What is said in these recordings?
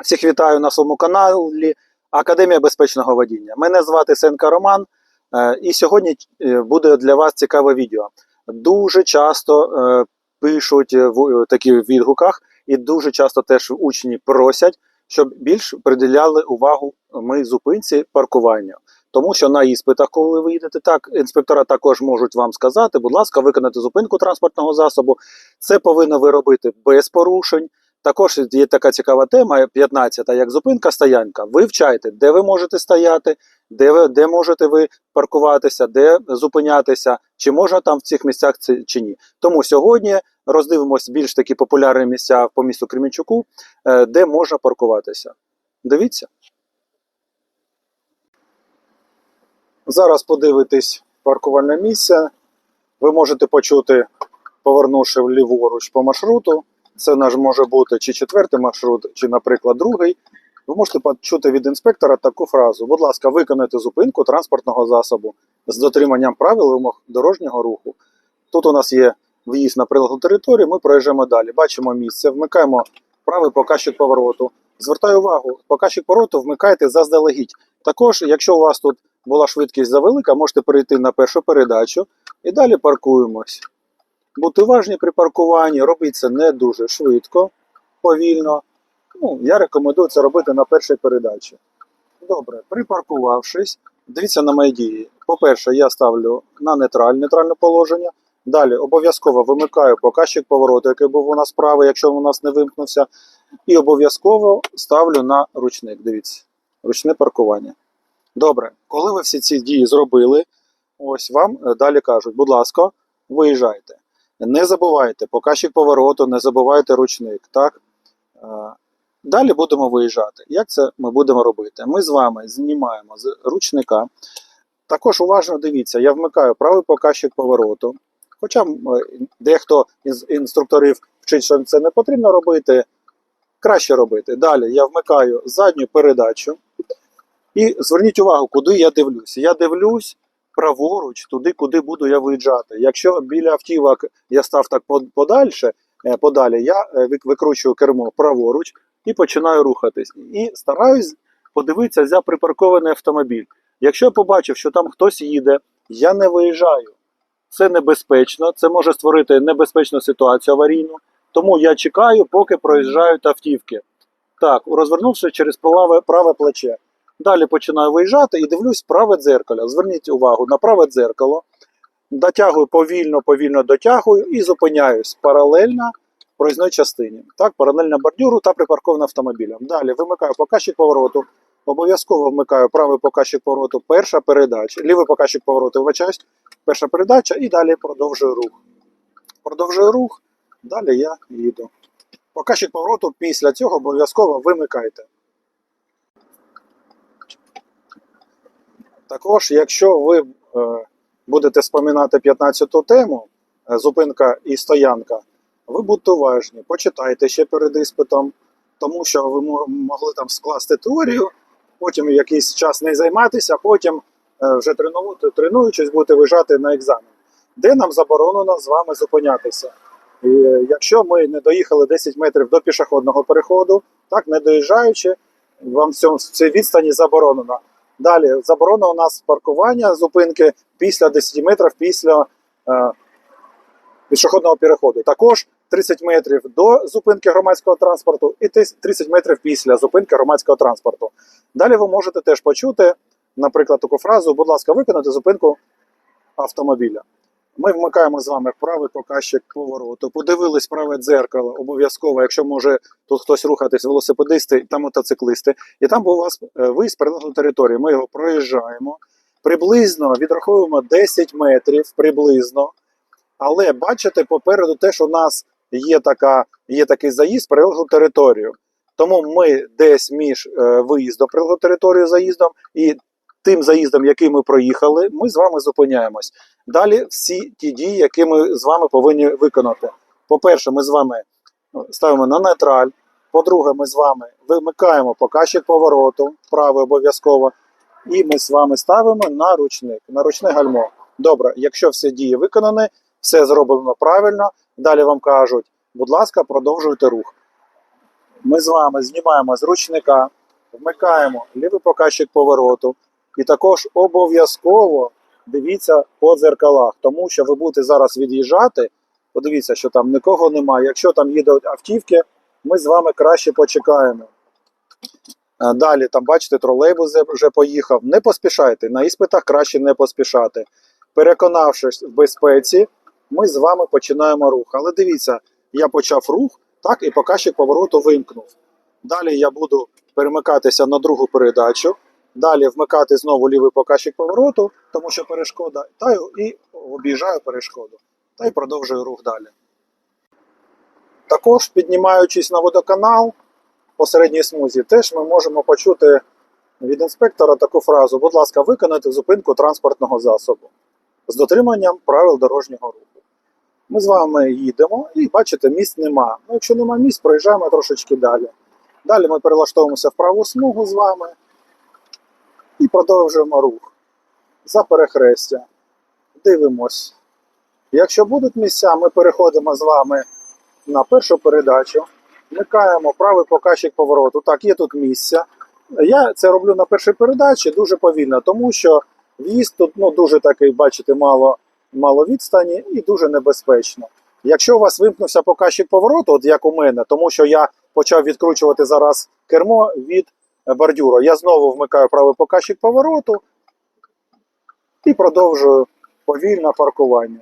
Всіх вітаю на своєму каналі Академія безпечного водіння. Мене звати Сенка Роман, е, і сьогодні е, буде для вас цікаве відео. Дуже часто е, пишуть в такі відгуках, і дуже часто теж учні просять, щоб більш приділяли увагу ми зупинці паркуванню. Тому що на іспитах, коли ви їдете, так інспектора також можуть вам сказати, будь ласка, виконати зупинку транспортного засобу. Це повинно ви робити без порушень. Також є така цікава тема, 15-та, як зупинка стоянка. Вивчайте, де ви можете стояти, де ви де можете ви паркуватися, де зупинятися, чи можна там в цих місцях чи ні. Тому сьогодні роздивимось більш такі популярні місця по місту Кремінчуку, е, де можна паркуватися. Дивіться. Зараз подивитесь паркувальне місце. Ви можете почути, повернувши ліворуч по маршруту. Це наш може бути чи четвертий маршрут, чи, наприклад, другий. Ви можете почути від інспектора таку фразу: будь ласка, виконайте зупинку транспортного засобу з дотриманням правил вимог дорожнього руху. Тут у нас є в'їзд на прилеглу територію, ми проїжджаємо далі. Бачимо місце, вмикаємо правий показчик повороту. Звертаю увагу, показчик повороту вмикайте заздалегідь. Також, якщо у вас тут була швидкість завелика, можете перейти на першу передачу і далі паркуємось. Бути уважні при паркуванні, робіть це не дуже швидко, повільно. Ну, я рекомендую це робити на першій передачі. Добре, припаркувавшись, дивіться на мої дії. По-перше, я ставлю на нейтраль, нейтральне положення. Далі обов'язково вимикаю показчик повороту, який був у нас правий, якщо він у нас не вимкнувся. І обов'язково ставлю на ручник. Дивіться, ручне паркування. Добре, коли ви всі ці дії зробили, ось вам е, далі кажуть, будь ласка, виїжджайте. Не забувайте показчик повороту, не забувайте ручник. Так? Е, Далі будемо виїжджати. Як це ми будемо робити? Ми з вами знімаємо з ручника. Також уважно дивіться, я вмикаю правий показчик повороту. Хоча е, дехто із інструкторів вчить, що це не потрібно робити, краще робити. Далі я вмикаю задню передачу. І зверніть увагу, куди я дивлюся. Я дивлюсь праворуч, туди, куди буду я виїжджати. Якщо біля автівок я став так подальше, е, подалі, я е, викручую кермо праворуч і починаю рухатись. І стараюсь подивитися за припаркований автомобіль. Якщо я побачив, що там хтось їде, я не виїжджаю. Це небезпечно, це може створити небезпечну ситуацію аварійну. Тому я чекаю, поки проїжджають автівки. Так, розвернувши через праве, праве плече. Далі починаю виїжджати і дивлюсь праве дзеркало. Зверніть увагу на праве дзеркало. Дотягую повільно, повільно дотягую і зупиняюсь паралельно проїзній частині. Так, паралельно бордюру та припаркованим автомобілем. Далі вимикаю показчик повороту. Обов'язково вмикаю правий показчик повороту, перша передача, лівий показчик повороту, вибачаюсь, перша передача і далі продовжую рух. Продовжую рух, далі я їду. Показчик повороту після цього обов'язково вимикайте. Також, якщо ви е, будете споминати 15-ту тему, е, зупинка і стоянка, ви будьте уважні, почитайте ще перед іспитом, тому що ви мо- могли там скласти теорію, потім якийсь час не займатися, потім е, вже тренуючись, будете виїжджати на екзамен, де нам заборонено з вами зупинятися. І якщо ми не доїхали 10 метрів до пішохідного переходу, так не доїжджаючи, вам в цій відстані заборонено. Далі заборона у нас паркування зупинки після 10 метрів після е, пішохідного переходу. Також 30 метрів до зупинки громадського транспорту і 30 метрів після зупинки громадського транспорту. Далі ви можете теж почути, наприклад, таку фразу: будь ласка, виконати зупинку автомобіля. Ми вмикаємо з вами правий показчик повороту, подивились праве дзеркало, обов'язково, якщо може тут хтось рухатись, велосипедисти та мотоциклисти. І там був у вас е, виїзд прилеглої території. Ми його проїжджаємо. Приблизно відраховуємо 10 метрів приблизно. Але бачите, попереду теж у нас є, така, є такий заїзд прилеглу територію. Тому ми десь між е, виїздом прилеглу територію заїздом і тим заїздом, який ми проїхали, ми з вами зупиняємось. Далі всі ті дії, які ми з вами повинні виконати. По-перше, ми з вами ставимо на нейтраль. По-друге, ми з вами вимикаємо показчик повороту, правий обов'язково. І ми з вами ставимо на ручник, на ручне гальмо. Добре, якщо всі дії виконані, все зроблено правильно, далі вам кажуть, будь ласка, продовжуйте рух. ми з вами знімаємо з ручника, вмикаємо лівий показчик повороту і також обов'язково дивіться по дзеркалах, тому що ви будете зараз від'їжджати. Подивіться, що там нікого немає. Якщо там їдуть автівки, ми з вами краще почекаємо. Е, Далі, там, бачите, тролейбус вже- поїхав. Не поспішайте. На іспитах краще не поспішати. Переконавшись в безпеці, ми з вами починаємо рух. Але дивіться, я почав рух, так, і показчик повороту вимкнув. Далі я буду перемикатися на другу передачу. Далі вмикати знову лівий показчик повороту, тому що перешкода, та і об'їжджаю перешкоду. Та й продовжую рух далі. Також піднімаючись на водоканал по середній смузі, теж ми можемо почути від інспектора таку фразу: будь ласка, виконайте зупинку транспортного засобу з дотриманням правил дорожнього руху. Ми з вами їдемо і бачите, місць нема. Ну, якщо нема місць, проїжджаємо трошечки далі. Далі ми перелаштовуємося в праву смугу з вами і продовжуємо рух за перехрестя. Дивимось. Якщо будуть місця, ми переходимо з вами на першу передачу, вмикаємо правий показчик повороту. Так, є тут місця. Я це роблю на першій передачі дуже повільно, тому що в'їзд тут ну, дуже такий, бачите, мало, мало відстані і дуже небезпечно. Якщо у вас вимкнувся показчик повороту, от як у мене, тому що я почав відкручувати зараз кермо від бордюра, я знову вмикаю правий показчик повороту і продовжую повільне паркування.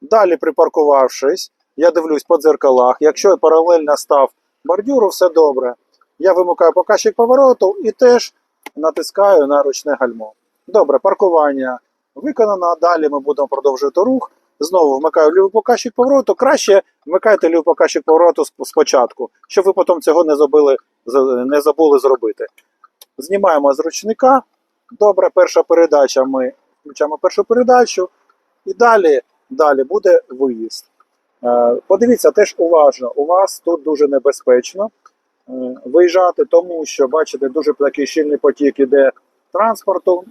Далі, припаркувавшись, я дивлюсь по дзеркалах. Якщо я паралельно став бордюру, все добре. Я вимикаю показчик повороту і теж натискаю на ручне гальмо. Добре, паркування виконано. Далі ми будемо продовжувати рух. Знову вмикаю лівий показчик повороту. Краще вмикайте лівий показчик повороту спочатку, щоб ви потім цього не забули, з- не забули зробити. Знімаємо з ручника. Добре, перша передача. Ми включаємо першу передачу. І далі, далі буде виїзд. Е, Подивіться теж уважно, у вас тут дуже небезпечно е, виїжджати, тому що, бачите, дуже такий щільний потік іде транспорту.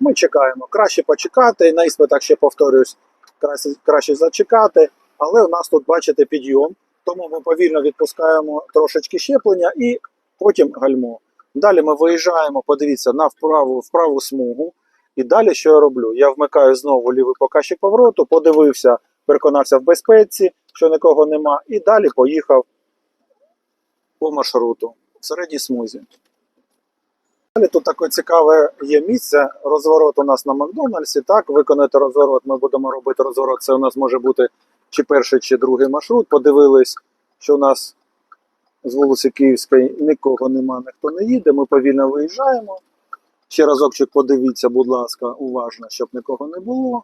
Ми чекаємо. Краще почекати. На іспитах ще повторюсь, краще, краще зачекати. Але у нас тут, бачите, підйом, тому ми повільно відпускаємо трошечки щеплення і потім гальмо. Далі ми виїжджаємо, подивіться, на вправу, вправу смугу. І далі що я роблю? Я вмикаю знову лівий показчик повороту, подивився, переконався в безпеці, що нікого нема, і далі поїхав по маршруту в середній смузі. Далі тут таке цікаве є місце. Розворот у нас на Макдональдсі. Так, виконати розворот. Ми будемо робити розворот. Це у нас може бути чи перший, чи другий маршрут. Подивились, що у нас з вулиці Київської нікого нема, ніхто не їде. Ми повільно виїжджаємо. Ще разочок подивіться, будь ласка, уважно, щоб нікого не було.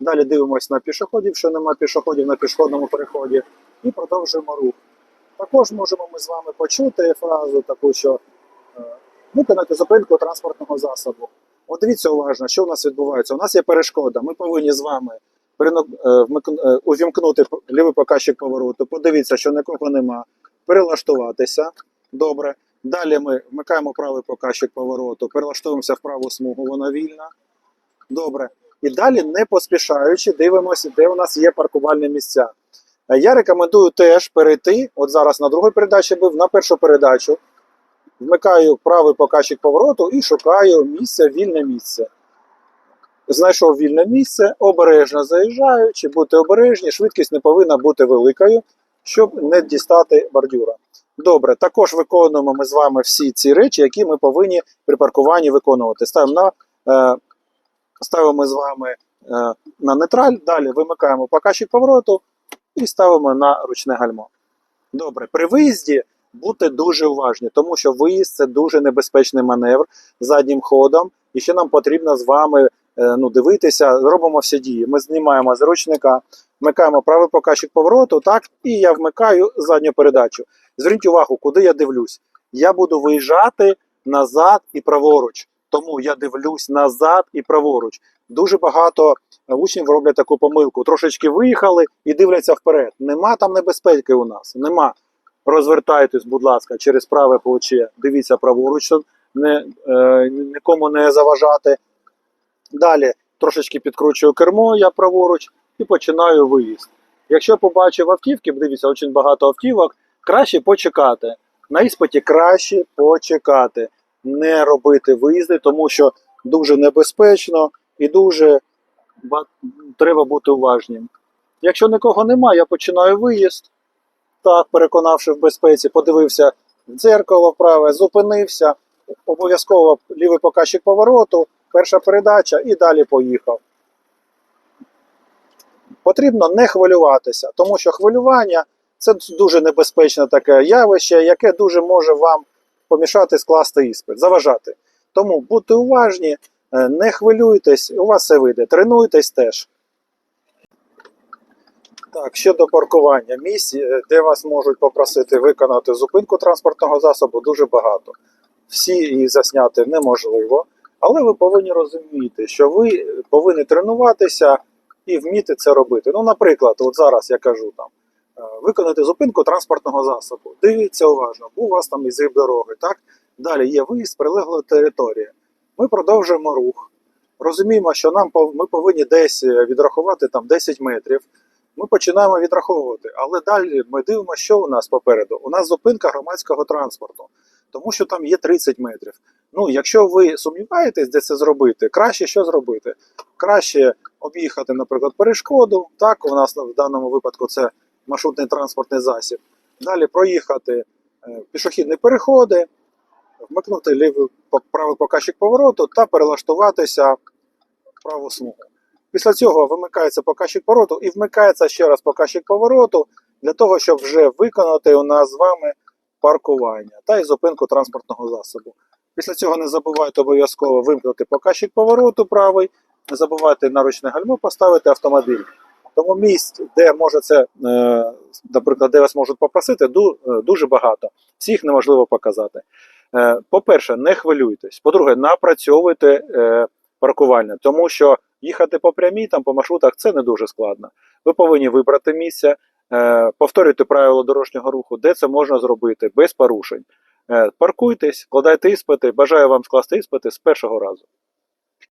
Далі дивимося на пішоходів, що нема пішоходів на пішохідному переході, і продовжуємо рух. Також можемо ми з вами почути фразу таку, що е, виконати зупинку транспортного засобу. От дивіться уважно, що у нас відбувається. У нас є перешкода. Ми повинні з вами е, е, увімкнути лівий показчик повороту. Подивіться, що нікого нема. Перелаштуватися. Добре. Далі ми вмикаємо правий показчик повороту, перелаштовуємося в праву смугу, вона вільна. Добре. І далі, не поспішаючи, дивимося, де у нас є паркувальні місця. Е, Я рекомендую теж перейти. От зараз на другій передачі був, на першу передачу. Вмикаю правий показчик повороту і шукаю місце, вільне місце. Знайшов вільне місце, обережно заїжджаю, чи бути обережні, швидкість не повинна бути великою, щоб не дістати бордюра. Добре, також виконуємо ми з вами всі ці речі, які ми повинні при паркуванні виконувати. Ставимо на, е, ставимо з вами е, на нейтраль, далі вимикаємо показчик повороту і ставимо на ручне гальмо. Добре, при виїзді будьте дуже уважні, тому що виїзд це дуже небезпечний маневр заднім ходом, і ще нам потрібно з вами ну, дивитися, робимо всі дії. Ми знімаємо з ручника, вмикаємо правий показчик повороту, так, і я вмикаю задню передачу. Зверніть увагу, куди я дивлюсь. Я буду виїжджати назад і праворуч. Тому я дивлюсь назад і праворуч. Дуже багато е, учнів роблять таку помилку. Трошечки виїхали і дивляться вперед. Нема там небезпеки у нас. Нема. Розвертайтесь, будь ласка, через праве плече. Дивіться праворуч, не, е, нікому не заважати. Далі трошечки підкручую кермо, я праворуч, і починаю виїзд. Якщо побачив автівки, дивіться, дуже багато автівок, краще почекати. На іспиті краще почекати, не робити виїзди, тому що дуже небезпечно і дуже треба бути уважним. Якщо нікого немає, я починаю виїзд. Так, переконавши в безпеці, подивився в дзеркало вправе, зупинився, обов'язково лівий показчик повороту, перша передача і далі поїхав. Потрібно не хвилюватися, тому що хвилювання це дуже небезпечне таке явище, яке дуже може вам помішати скласти іспит, заважати. Тому будьте уважні, е, не хвилюйтесь, у вас все вийде. Тренуйтесь теж. Так, щодо паркування місць, е, де вас можуть попросити виконати зупинку транспортного засобу, дуже багато. Всі їх засняти неможливо, але ви повинні розуміти, що ви повинні тренуватися і вміти це робити. Ну, наприклад, от зараз я кажу там. е, Виконати зупинку транспортного засобу. Дивіться уважно, був у вас там ізгиб дороги, так? Далі є виїзд, прилегла територія. Ми продовжуємо рух. Розуміємо, що нам ми повинні десь е, відрахувати там 10 метрів. Ми починаємо відраховувати, але далі ми дивимося, що у нас попереду. У нас зупинка громадського транспорту, тому що там є 30 метрів. Ну, якщо ви сумніваєтесь, де це зробити, краще що зробити? Краще об'їхати, наприклад, перешкоду. Так, у нас в даному випадку це маршрутний транспортний засіб. Далі проїхати е, пішохідні переходи, вмикнути лівий правий показчик повороту та перелаштуватися в праву смугу. Після цього вимикається показчик повороту і вмикається ще раз показчик повороту для того, щоб вже виконати у нас з вами паркування та й зупинку транспортного засобу. Після цього не забувайте обов'язково вимкнути показчик повороту правий, не забувайте на ручне гальмо поставити автомобіль. Тому місць, де може це, е, наприклад, де вас можуть попросити, е, дуже багато. Всіх неможливо показати. Е, По-перше, не хвилюйтесь. По-друге, напрацьовуйте паркування, тому що їхати по прямій там по маршрутах це не дуже складно. Ви повинні вибрати місце, повторюйте правила дорожнього руху, де це можна зробити без порушень. Е, Паркуйтесь, складайте іспити. Бажаю вам скласти іспити з першого разу.